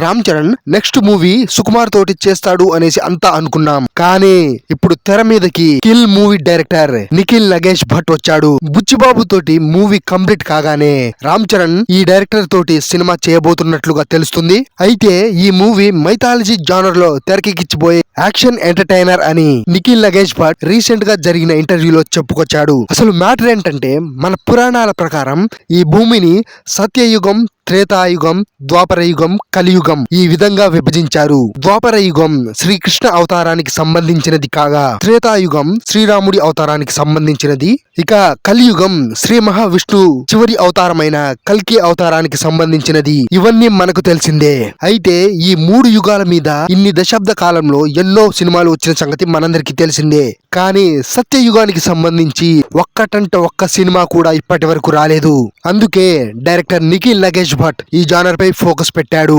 Ram Charan next movie Sukumar తోటి చేస్తాడు అనేసి అంతా అనుకున్నాం. కానీ ఇప్పుడు తెర మీదకి kill movie director Nikhil Nagesh Bhat వచ్చాడు. బుచ్చిబాబు తోటి మూవీ కంప్లీట్ కాగానే రామ్ చరణ్ ఈ డైరెక్టర్ తోటి సినిమా చేయబోతున్నట్లుగా తెలుస్తుంది. అయితే ఈ మూవీ మైథాలజీ జానర్లో తెరకెక్కిచ్చిపోయే యాక్షన్ ఎంటర్టైనర్ అని నిఖిల్ నగేష్ భట్ రీసెంట్గా జరిగిన ఇంటర్వ్యూలో చెప్పుకొచ్చాడు. అసలు మ్యాటర్ ఏంటంటే మన పురాణాల ప్రకారం ఈ భూమిని సత్యయుగం త్రేతాయుగం ద్వాపర యుగం కలియుగం ఈ విధంగా విభజించారు. ద్వాపర యుగం శ్రీకృష్ణ అవతారానికి సంబంధించినది కాగా త్రేతాయుగం శ్రీరాముడి అవతారానికి సంబంధించినది. ఇక కలియుగం శ్రీ మహావిష్ణు చివరి అవతారమైన కల్కి అవతారానికి సంబంధించినది. ఇవన్నీ మనకు తెలిసిందే. అయితే ఈ మూడు యుగాల మీద ఇన్ని దశాబ్ద కాలంలో ఎన్నో సినిమాలు వచ్చిన సంగతి మనందరికీ తెలిసిందే. కానీ సత్యయుగానికి సంబంధించి ఒక్కటంట ఒక్క సినిమా కూడా ఇప్పటి వరకు రాలేదు. అందుకే డైరెక్టర్ నిఖిల్ నగేష్ భట్ ఈ జానర్ పై ఫోకస్ పెట్టాడు.